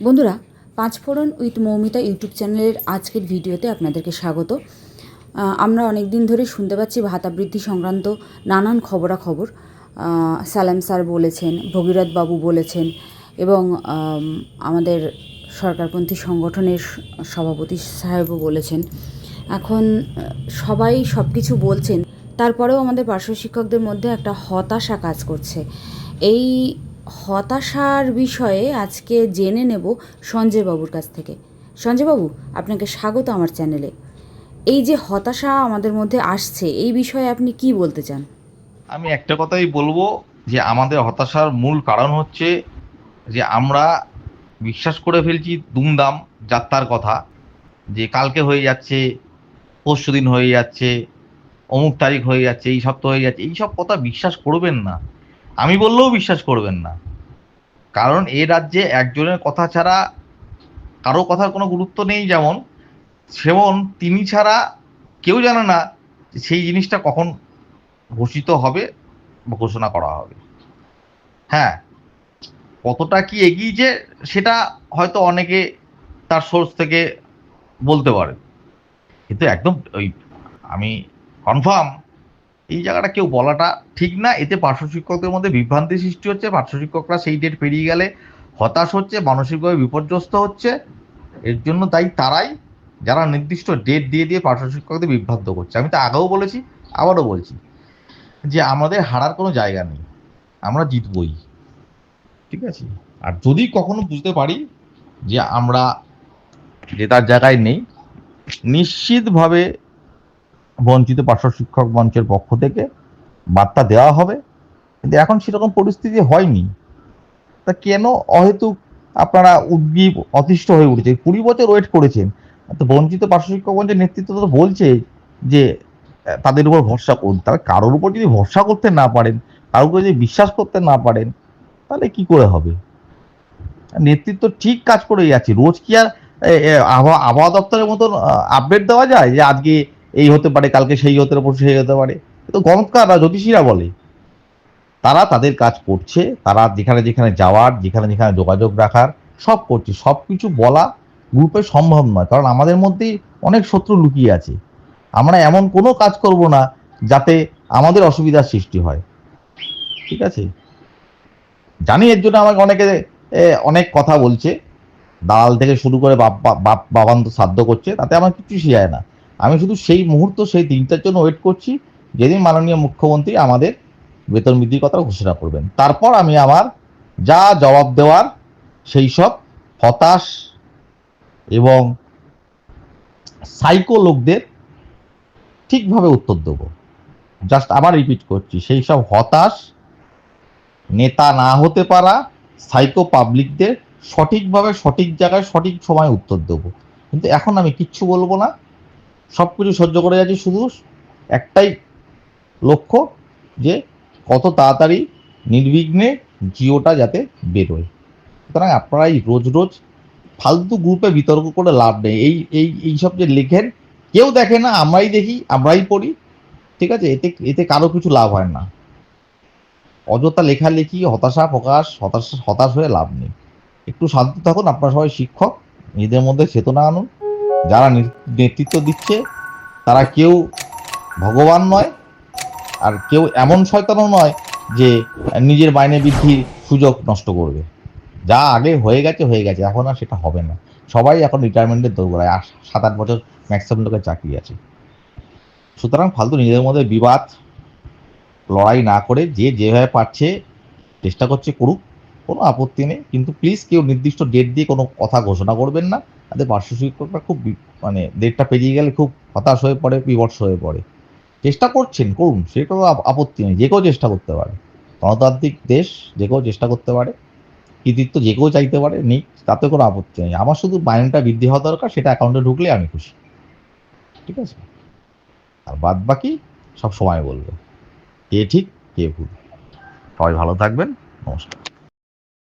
বন্ধুরা পাঁচফোড়ন with Moumita YouTube চ্যানেলের আজকের ভিডিওতে আপনাদেরকে স্বাগত। আমরা অনেক দিন ধরে শুনতে পাচ্ছি ভাতা বৃদ্ধি সংক্রান্ত নানান খবরাখবর। সালাম স্যার বলেছেন, ভগীরথ বাবু বলেছেন এবং আমাদের সরকারপন্থী সংগঠনের সভাপতি সাহেবও বলেছেন। এখন, সবাই সব কিছু বলছেন, তারপরেও আমাদের পার্শ্ব শিক্ষকদের মধ্যে একটা হতাশা কাজ করছে। এই হতাশার বিষয়ে আজকে জেনে নেব সঞ্জয় বাবুর কাছ থেকে। সঞ্জয় বাবু আপনাকে স্বাগত আমার চ্যানেলে। এই যে হতাশা আমাদের মধ্যে আসছে, এই বিষয়ে আপনি কি বলতে চান? আমি একটা কথাই বলব যে আমাদের হতাশার মূল কারণ হচ্ছে যে আমরা বিশ্বাস করে ফেলছি দুমদাম যাত্রার কথা, যে কালকে হয়ে যাচ্ছে পরশু দিন হয়ে যাচ্ছে, অমুক তারিখ হয়ে যাচ্ছে, এই সপ্তাহ হয়ে যাচ্ছে এইসব কথা বিশ্বাস করবেন না। আমি বললেও বিশ্বাস করবেন না। কারণ এ রাজ্যে একজনের কথা ছাড়া কারও কথার কোনো গুরুত্ব নেই যেমন, সেমন তিনি ছাড়া কেউ জানে না সেই জিনিসটা কখন ঘোষিত হবে বা ঘোষণা করা হবে। হ্যাঁ কতটা কি এগিয়েছে সেটা হয়তো অনেকে তার সোর্স থেকে বলতে পারে। কিন্তু একদম ওই আমি কনফার্ম এই জায়গাটা কেউ বলাটা ঠিক না। এতে পার্শ্ব শিক্ষকদের মধ্যে বিভ্রান্তি সৃষ্টি হচ্ছে, পার্শ্ব শিক্ষকরা সেই ডেট পেরিয়ে গেলে হতাশ হচ্ছে, মানসিকভাবে বিপর্যস্ত হচ্ছে। এর জন্য তাই তারাই যারা নির্দিষ্ট ডেট দিয়ে দিয়ে পার্শ্ব শিক্ষকদের বিভ্রান্ত করছে। আমি তো আগেও বলেছি, আবারও বলছি যে আমাদের হারার কোনো জায়গা নেই। আমরা জিতবই। ঠিক আছে? আর যদি কখনো বুঝতে পারি যে আমরা জেতার জায়গায় নেই, নিশ্চিতভাবে বঞ্চিত পার্শ্ব শিক্ষক মঞ্চের পক্ষ থেকে বার্তা দেওয়া হবে। কিন্তু এখন সেরকম পরিস্থিতি হয়নি। তা কেন অহেতুক আপনারা উদ্গীব অতিষ্ঠ হয়ে উঠেছে? কুড়ি বছর ওয়েট করেছেন। তো বঞ্চিত পার্শ্ব শিক্ষক মঞ্চের নেতৃত্ব তো বলছে যে, তাদের উপর ভরসা করুন। তারা কারোর উপর যদি ভরসা করতে না পারেন, কারোর উপর যদি বিশ্বাস করতে না পারেন, তাহলে কি করে হবে? নেতৃত্ব ঠিক কাজ করে যাচ্ছে। রোজ কি আর আবহাওয়া দপ্তরের মতন আপডেট দেওয়া যায় যে, আজকে এই হতে পারে, কালকে সেই হতে পারে সেই হতে পারে। তো গণৎকাররা জ্যোতিষীরা বলে, তারা তাদের কাজ করছে, তারা যেখানে যেখানে যাওয়ার, যেখানে যেখানে যোগাযোগ রাখার, সব করছে। সব কিছু বলা গ্রুপে সম্ভব নয়, কারণ আমাদের মধ্যেই অনেক শত্রু লুকিয়ে আছে। আমরা এমন কোনো কাজ করব না যাতে আমাদের অসুবিধার সৃষ্টি হয়। ঠিক আছে? জানি এর জন্য আমাকে অনেকে অনেক কথা বলছে। দালাল থেকে শুরু করে বাপ বাবান্ত সাধ্য করছে, তাতে আমার কিছু যায় না। আমি শুধু সেই মুহূর্ত, সেই দিনটার জন্য ওয়েট করছি, যেদিন মাননীয় মুখ্যমন্ত্রী আমাদের বেতন বৃদ্ধির কথা ঘোষণা করবেন। তারপর আমি আমার যা জবাব দেওয়ার, সেই সব হতাশ এবং সাইকো লোকদের ঠিকভাবে উত্তর দেবো। জাস্ট আবার রিপিট করছি, সেই সব হতাশ নেতা না হতে পারা সাইকো পাবলিকদের সঠিকভাবে, সঠিক জায়গায়, সঠিক সময় উত্তর দেবো। কিন্তু এখন আমি কিচ্ছু বলব না। সব কিছু সহ্য করে যাচ্ছি শুধু একটাই লক্ষ্য যে কত তাড়াতাড়ি নির্বিঘ্নে জিওটা যাতে বেরোয়। সুতরাং আপনারা এই রোজ রোজ ফালতু গ্রুপে বিতর্ক করে লাভ নেই। এই এই এইসব যে লেখেন, কেউ দেখে না, আমরাই দেখি, আমরাই পড়ি, ঠিক আছে? এতে এতে কারও কিছু লাভ হয় না। অযথা লেখালেখি, হতাশা, প্রকাশ, হতাশ হতাশ হয়ে লাভ নেই। একটু শান্ত থাকুন, আপনারা সবাই শিক্ষক, নিজেদের মধ্যে চেতনা আনুন। যারা নেতৃত্ব দিচ্ছে, তারা কেউ ভগবান নয় আর কেউ এমন শয়তানও নয় যে নিজের মাইনে বৃদ্ধির সুযোগ নষ্ট করবে। যা আগে হয়ে গেছে হয়ে গেছে। এখন আর সেটা হবে না। সবাই এখন রিটায়ারমেন্টের দৌড়ায় আর সাত আট বছর ম্যাক্সিমাম লোকের চাকরি আছে। সুতরাং ফালতু নিজেদের মধ্যে বিবাদ লড়াই না করে যে যেভাবে পারছে, চেষ্টা করছে করুক। কোনো আপত্তি নেই। কিন্তু প্লিজ কেউ নির্দিষ্ট ডেট দিয়ে কোনো কথা ঘোষণা করবেন না। তাদের পার্শ্ব শিক্ষকরা খুব মানে ডেটটা পেরিয়ে গেলে খুব হতাশ হয়ে পড়ে বিবর্ষ হয়ে পড়ে। চেষ্টা করছেন, করুন সেটাও আপ- আপত্তি নেই। যে কেউ চেষ্টা করতে পারে। গণতান্ত্রিক দেশ যে কেউ চেষ্টা করতে পারে। কৃতিত্ব যে কেউ চাইতে পারে, নেই, তাতে কোনো আপত্তি নেই। আমার শুধু মাইনটা বৃদ্ধি হওয়া দরকার, সেটা অ্যাকাউন্টে ঢুকলে আমি খুশি। ঠিক আছে? আর বাদ বাকি সব সময় বলব। কে ঠিক, কে ভুল। সবাই ভালো থাকবেন। নমস্কার।